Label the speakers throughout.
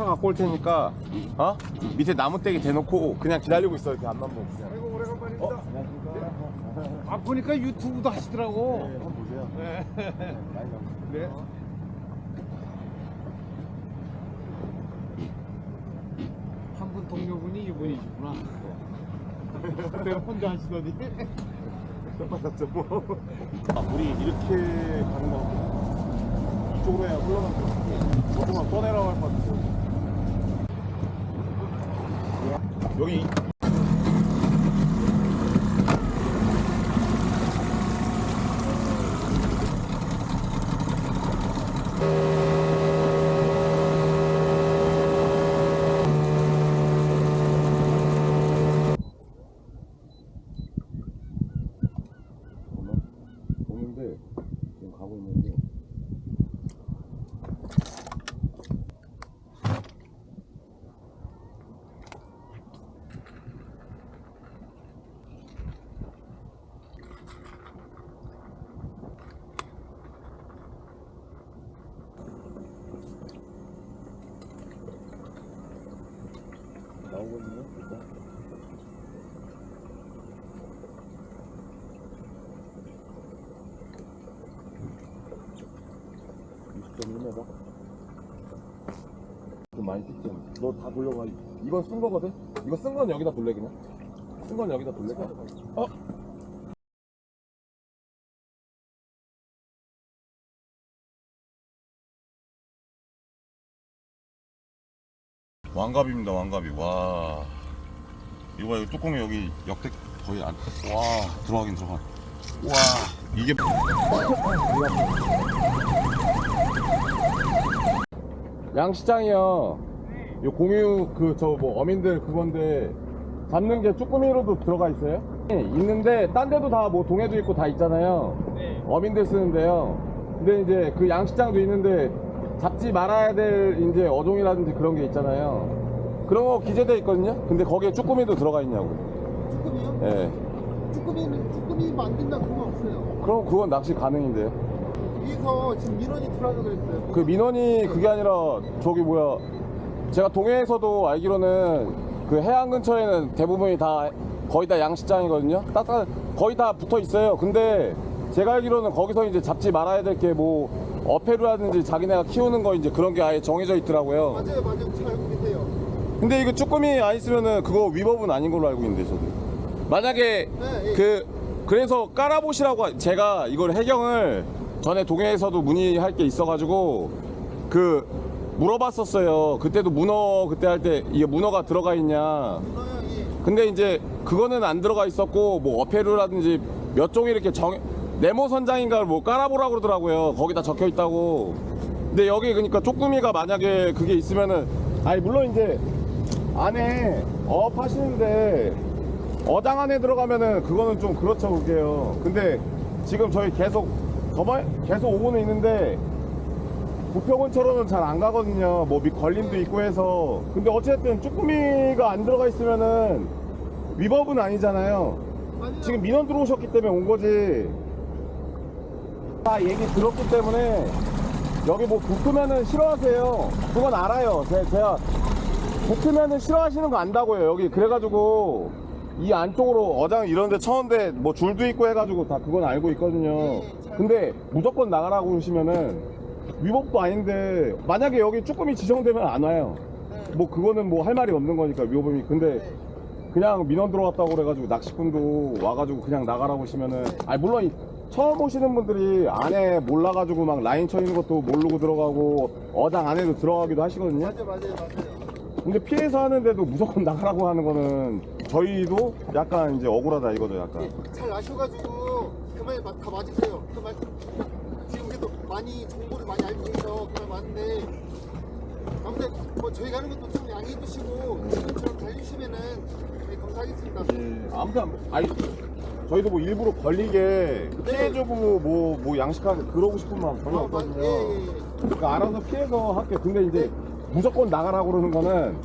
Speaker 1: 차 갖고 올 테니까 어 밑에 나무떼기 대놓고 그냥 기다리고 있어 이렇게 앞만 보고 그냥.
Speaker 2: 아이고 오래간만입니다.
Speaker 1: 어?
Speaker 2: 아 보니까 유튜브도 하시더라고.
Speaker 1: 네, 한번 보세요.
Speaker 2: 네. 네. 한 분 동료분이 이분이시구나. 그때 혼자 하시더니.
Speaker 1: 맞았죠 뭐. 아, 물이 이렇게 가는 거 이쪽으로 해야 흘러가는 거 조금만 떠내라고 할 것 같아요. 여기 잠깐만 오는데 지금 가고 있는데 나오거든요 일단 좀 1m 좀 많이 찍지 너다 돌려가. 이건 쓴 거거든? 이거 쓴 건 여기다 돌려 그냥? 쓴 건 여기다 돌려 어? 왕갑입니다 왕갑이. 와. 이거 봐 이거 뚜껑이 여기 역대 거의 안 와. 들어가긴 들어가. 와. 이게 양시장이요. 요 공유 그 저 뭐 어민들 그건데 잡는 게 쭈꾸미로도 들어가 있어요? 네, 있는데 딴 데도 다 뭐 동해도 있고 다 있잖아요.
Speaker 2: 네.
Speaker 1: 어민들 쓰는데요. 근데 이제 그 양식장도 있는데 잡지 말아야 될 이제 어종이라든지 그런 게 있잖아요. 그런 거 기재돼 있거든요. 근데 거기에 쭈꾸미도 들어가 있냐고.
Speaker 3: 쭈꾸미요?
Speaker 1: 예.
Speaker 3: 쭈꾸미는 쭈꾸미 만든다 그런 거 없어요.
Speaker 1: 그럼 그건 낚시 가능인데요.
Speaker 3: 위에서 지금 민원이 들어와서 그랬어요.
Speaker 1: 그 민원이 그게 아니라 저기 뭐야 제가 동해에서도 알기로는 그 해안 근처에는 대부분이 다 거의 다 양식장이거든요 따뜻한 거의 다 붙어 있어요 근데 제가 알기로는 거기서 이제 잡지 말아야 될 게 뭐 어패류라든지 자기네가 키우는 거 이제 그런 게 아예 정해져 있더라고요
Speaker 3: 맞아요, 맞아요. 잘 알고 계세요.
Speaker 1: 근데 이거 쭈꾸미 안 있으면은 그거 위법은 아닌 걸로 알고 있는데 저도 만약에
Speaker 3: 네, 예.
Speaker 1: 그 그래서 깔아보시라고 하- 제가 이걸 해경을 전에 동해에서도 문의할 게 있어가지고 그 물어봤었어요. 그때도 문어 그때 할 때 이게 문어가 들어가 있냐. 근데 이제 그거는 안 들어가 있었고 뭐 어패류라든지 몇 종이 이렇게 정 네모 선장인가 뭐 깔아보라고 그러더라고요. 거기다 적혀 있다고. 근데 여기 그러니까 쪼꾸미가 만약에 그게 있으면은 아니 물론 이제 안에 어업 하시는데 어장 안에 들어가면은 그거는 좀 그렇죠 그게요. 근데 지금 저희 계속 저번 계속 오고는 있는데 부평원처럼은 잘 안 가거든요. 뭐 밑 걸림도 있고 해서. 근데 어쨌든 쭈꾸미가 안 들어가 있으면은 위법은 아니잖아요. 지금 민원 들어오셨기 때문에 온 거지. 다 얘기 들었기 때문에 여기 뭐 붙으면은 싫어하세요. 그건 알아요. 제, 제가 붙으면은 싫어하시는 거 안다고요. 여기 그래가지고 이 안쪽으로 어장 이런데 쳐는데 뭐 줄도 있고 해가지고 다 그건 알고 있거든요. 근데 무조건 나가라고 그러시면은 위법도 아닌데 만약에 여기 쭈꾸미 지정되면 안 와요. 뭐 그거는 뭐 할 말이 없는 거니까 위법이. 근데 그냥 민원 들어왔다고 그래가지고 낚시꾼도 와가지고 그냥 나가라고 하시면은 아니 물론 이- 처음 오시는 분들이 안에 몰라가지고 막 라인 쳐 있는 것도 모르고 들어가고 어장 안에도 들어가기도 하시거든요.
Speaker 3: 맞아요, 맞아요, 맞아요.
Speaker 1: 근데 피해서 하는데도 무조건 나가라고 하는 거는 저희도 약간 이제 억울하다 이거죠 약간.
Speaker 3: 예, 잘 아셔가지고 그말다 맞으세요. 그 말씀 지금 그래도 많이 정보를 많이 알고 계셔서 그말 맞는데 아무튼 뭐 저희가 하는 것도 좀 양해해 주시고 지금처럼 잘 해주시면은 네, 감사하겠습니다.
Speaker 1: 예, 아무튼 아니 저희도 뭐 일부러 걸리게 피해주고 뭐, 뭐 양식하게 그러고 싶은 마음 전혀
Speaker 3: 어, 맞-
Speaker 1: 없거든요
Speaker 3: 예, 예, 예.
Speaker 1: 그러니까 알아서 피해서 할게 근데 이제 무조건 나가라고 그러는 거는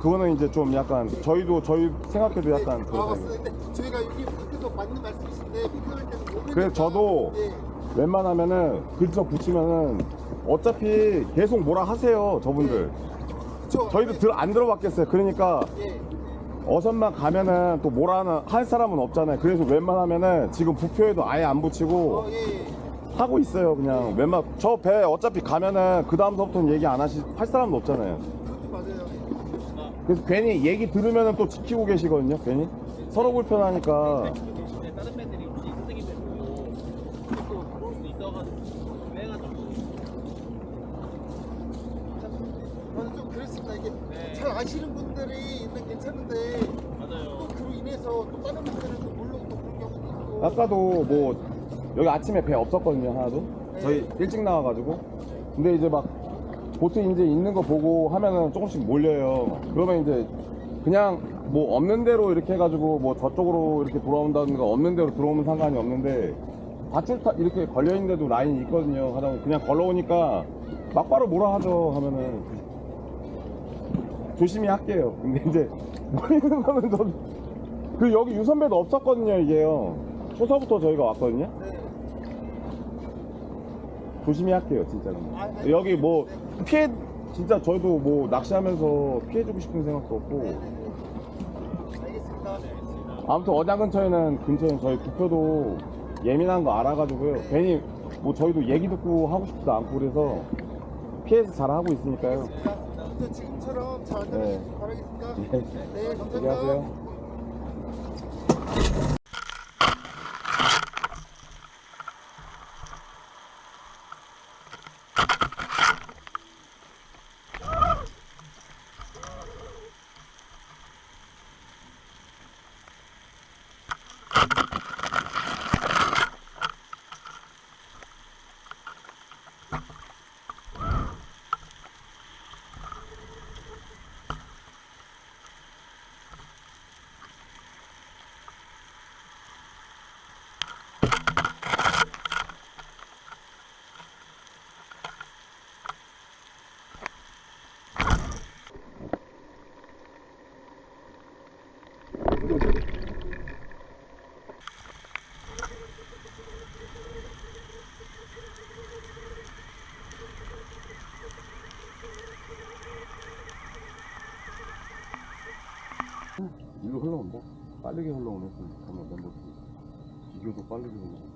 Speaker 1: 그거는 이제 좀 약간 저희도 저희 생각해도 약간
Speaker 3: 아
Speaker 1: 그렇다.
Speaker 3: 근데 저희가 여기 밖에서 맞는 말씀이신데 때는 모르니까
Speaker 1: 그래서 저도
Speaker 3: 예.
Speaker 1: 웬만하면은 글자 붙이면은 어차피 계속 뭐라 하세요 저분들
Speaker 3: 그쵸.
Speaker 1: 저희도 들, 안 들어봤겠어요. 그러니까
Speaker 3: 예.
Speaker 1: 어선만 가면은 또 뭐라는 할 사람은 없잖아요. 그래서 웬만하면은 지금 부표에도 아예 안 붙이고
Speaker 3: 어, 예. 예.
Speaker 1: 하고 있어요. 그냥 웬만 저 배 어차피 가면은 그 다음서부터는 얘기 안 하시 할 사람도
Speaker 3: 없잖아요.
Speaker 1: 그래서 괜히 얘기 들으면은 또 지키고 계시거든요. 괜히 서로 불편하니까.
Speaker 4: 계신데 다른 배들이 혹시 선생님들 보고 또 들어올 수 있어가지고 그래가지고
Speaker 3: 저는 좀 그렇습니다. 이게
Speaker 4: 네.
Speaker 3: 잘 아시는 분들이 있는 괜찮은데
Speaker 4: 맞아요.
Speaker 3: 또 그로 인해서 또 다른 분들은 또 모르고 또 그런 경우도 있고.
Speaker 1: 아까도 뭐 여기 아침에 배 없었거든요 하나도 저희 일찍 나와가지고 근데 이제 막 보트 이제 있는 거 보고 하면은 조금씩 몰려요. 그러면 이제 그냥 뭐 없는 대로 이렇게 해가지고 뭐 저쪽으로 이렇게 돌아온다든가 없는 대로 들어오면 상관이 없는데 밧줄 타 이렇게 걸려있는데도 라인이 있거든요. 하다 그냥 걸러오니까 막바로 뭐라 하죠? 하면은 조심히 할게요. 근데 이제 모르는 거는 저그 여기 유선배도 없었거든요 이게요. 초서부터 저희가 왔거든요.
Speaker 3: 네.
Speaker 1: 조심히 할게요 진짜로
Speaker 3: 아, 아니,
Speaker 1: 여기 뭐 피해 진짜 저희도 뭐 낚시하면서 피해주고 싶은 생각도 없고
Speaker 3: 네, 네, 네. 알겠습니다.
Speaker 1: 아무튼 어장 근처에는 근처에 저희 부표도 예민한 거 알아가지고요 괜히 뭐 저희도 얘기 듣고 하고 싶지도 않고 그래서 피해서 잘 하고 있으니까요
Speaker 3: 알겠습니다. 아무튼 지금처럼 잘
Speaker 1: 네.
Speaker 3: 안전하시길 바라겠습니다.
Speaker 1: 네.
Speaker 3: 네, 감사합니다.
Speaker 1: 얘기하세요 일로 흘러온다? 빠르게 흘러오네 잠깐만 멤버 비교도 빠르게 흘러오네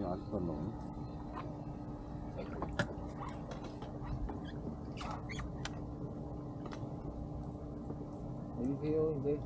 Speaker 1: 얘 아직도 안 나오네.
Speaker 4: 안녕하세요. 이제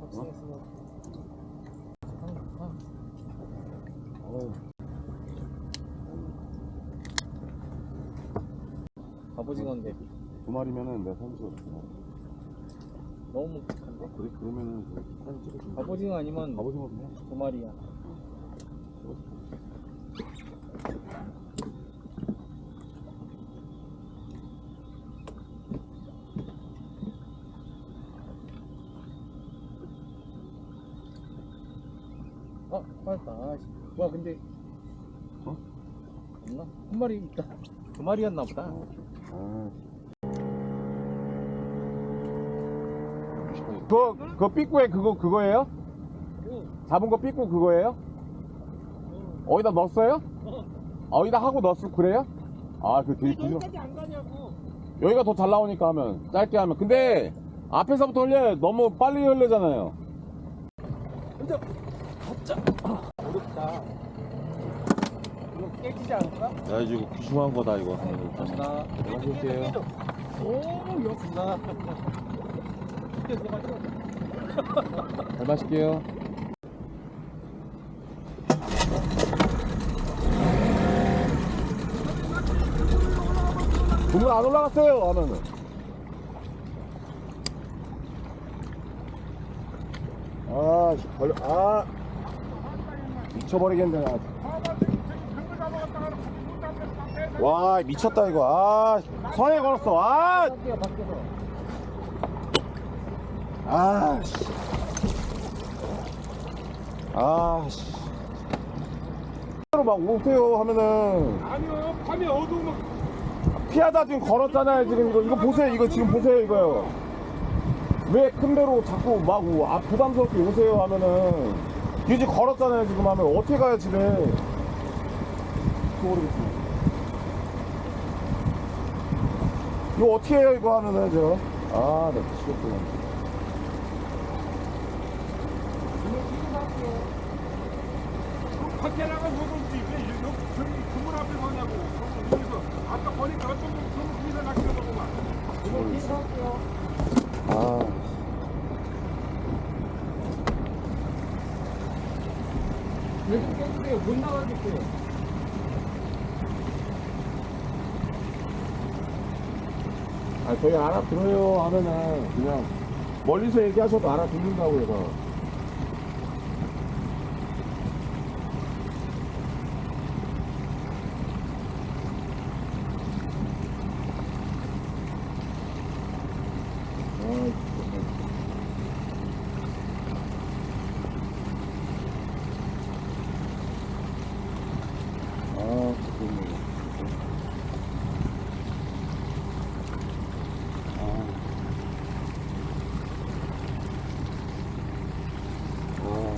Speaker 4: 확신했으면
Speaker 1: 어
Speaker 4: 갑오징어인데
Speaker 1: 두 마리면은 내가 사진 찍어줄게
Speaker 4: 너무 묵직한데?
Speaker 1: 아, 그래? 그러면은 그 사진 찍어줄게
Speaker 4: 갑오징어 아니면
Speaker 1: 갑오징어 그냥
Speaker 4: 두 마리야. 아, 맞다. 아씨. 와, 근데
Speaker 1: 어?
Speaker 4: 없나? 한 마리 있다. 두 마리였나 보다.
Speaker 1: 아. 그거 그거 삐꾸에 그거 그거예요? 잡은 거 삐꾸 그거예요? 어디다 넣었어요? 어디다 하고 넣었어 그래요? 아그 되게 부드러.
Speaker 4: 여기까지 안 가냐고.
Speaker 1: 여기가 더 잘 나오니까 하면 짧게 하면 근데 앞에서부터 흘려 너무 빨리 흘려잖아요.
Speaker 4: 어렵다. 깨지지 않을까?
Speaker 1: 야 이거 귀중한 거다 이거.
Speaker 4: 감사합니다.
Speaker 1: 해볼게요.
Speaker 4: 오, 이렇구나.
Speaker 1: 잘 마실게요. 주문 안 올라갔어요 하면은. 아, 씨, 걸려, 아. 미쳐버리겠네, 나. 와, 미쳤다, 이거. 아, 선에 걸었어. 아. 아, 씨. 아, 씨. 막 오세요 하면은
Speaker 2: 아니요, 밤에 어두우면
Speaker 1: 피하다 지금 걸었잖아요 지금 이거 이거 보세요 이거 지금 보세요 이거요 왜 큰 배로 자꾸 막 오- 아, 부담스럽게 오세요 하면은 지금 걸었잖아요 지금 하면 어떻게 가요 집에 모르겠습니다. 이거 어떻게 해요, 이거 하면은 제가? 아, 네, 시끄럽구나.
Speaker 5: 밖에 나가 물어볼 수 있네. 여기 그문 앞에 서냐고. 그래서 아까 보니까 어떤 그문 뒤에 나가는 거구만. 그문 뒤에 할게요.
Speaker 1: 아.
Speaker 2: 여기 깨끗해요. 못 나가겠어요.
Speaker 1: 아, 저희 알아들어요 하면은 그냥 멀리서 얘기하셔도 알아듣는다고 해서 아이, 정말. 아, 정말. 아. 아.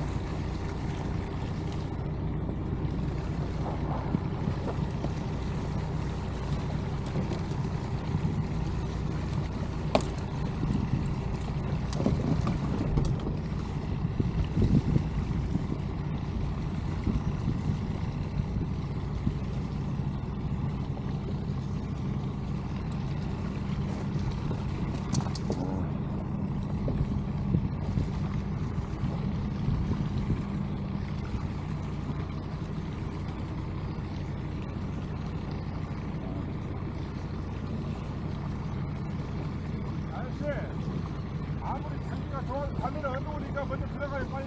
Speaker 5: 아저씨 아무리 장기가 좋아도 밤에는 안 오니까 먼저 들어가요 빨리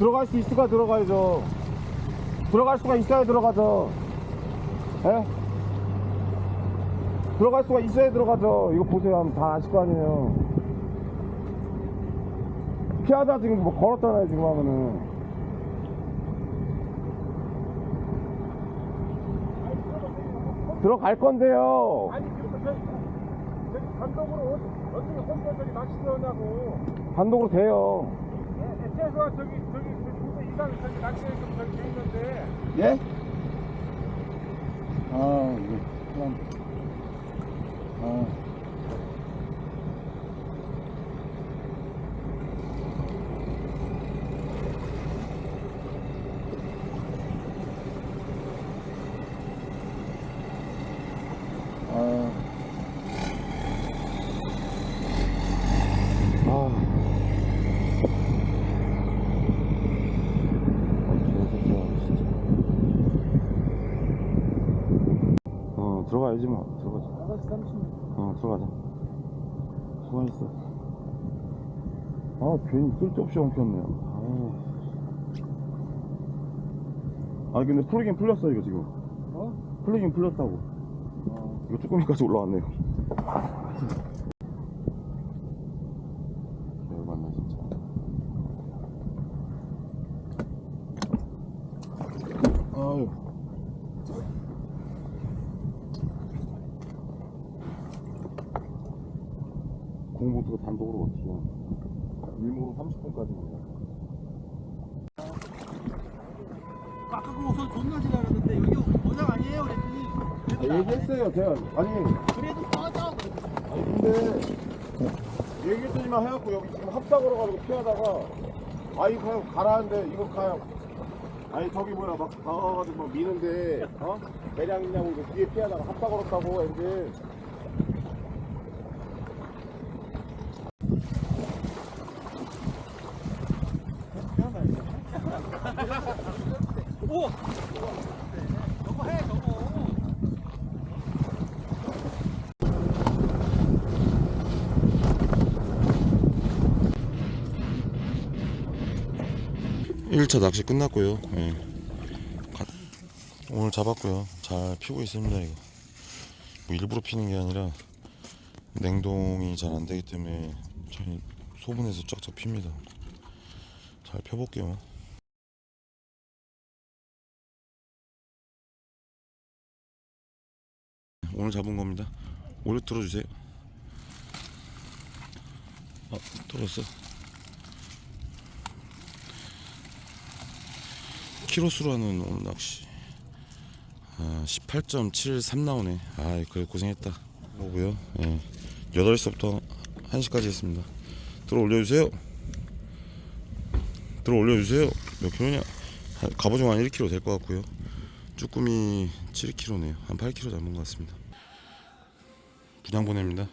Speaker 1: 들어갈 수 있을까 들어가야죠. 들어갈 수가 있어야 들어가죠. 예? 들어갈 수가 있어야 들어가죠. 이거 보세요. 다 아실 거 아니에요. 피하다 지금 뭐 걸었잖아요. 지금 하면은. 들어갈 건데요.
Speaker 5: 아니 그리고 저기 단독으로 어- 어떻게 혼자 저기 낚시 들어오냐고
Speaker 1: 단독으로 돼요.
Speaker 5: 최소한 저기 저기 저기 이상 저기 낚시에 좀 저기 돼 있는데
Speaker 1: 예? 아, 이게 그냥 아. 아. 아. 어 들어가야지 뭐. 들어가자.
Speaker 2: 나가서 30분.
Speaker 1: 어 들어가자. 수고했어. 아 괜히 쓸데없이 엉켰네요. 아. 아 근데 풀리긴 풀렸어 이거 지금.
Speaker 2: 어?
Speaker 1: 풀리긴 풀렸다고. 이거 쭈꾸미까지 올라왔네요 열받네 진짜 아유 공보트가 단독으로 어떻게 일모로 30분까지 걸려
Speaker 4: 아까 그 옷을 존나 지나갔는데 여기 모장 아니에요 그랬더니
Speaker 1: 아, 얘기했어요 제가. 아니.
Speaker 4: 그래도 꺼져
Speaker 1: 아니 근데 얘기했더니만 해갖고 여기 지금 합작으로 가지고 피하다가 아 이거 그냥 가라는데 이거 그냥 아니 저기 뭐야 막 나가가지고 막 미는데 어? 매량 있냐고 이거 뒤에 피하다가 합작 걸었다고 엔진
Speaker 6: 1차 낚시 끝났고요. 예. 오늘 잡았고요. 잘 피고 있습니다 이거. 뭐 일부러 피는 게 아니라 냉동이 잘 안 되기 때문에 잘 소분해서 쫙쫙 핍니다. 잘 펴볼게요. 오늘 잡은 겁니다. 오래 틀어주세요. 아, 틀었어. 키로수로 하는 오늘 낚시
Speaker 1: 아, 18.73 나오네. 아, 그래 고생했다. 뭐고요? 예. 8시부터 1시까지 했습니다. 들어 올려주세요. 들어 올려주세요. 몇 킬로냐? 한- 갑오징어 한 1kg 될 것 같고요. 쭈꾸미 7kg네요. 한 8kg 잡은 것 같습니다. 분양 보냅니다.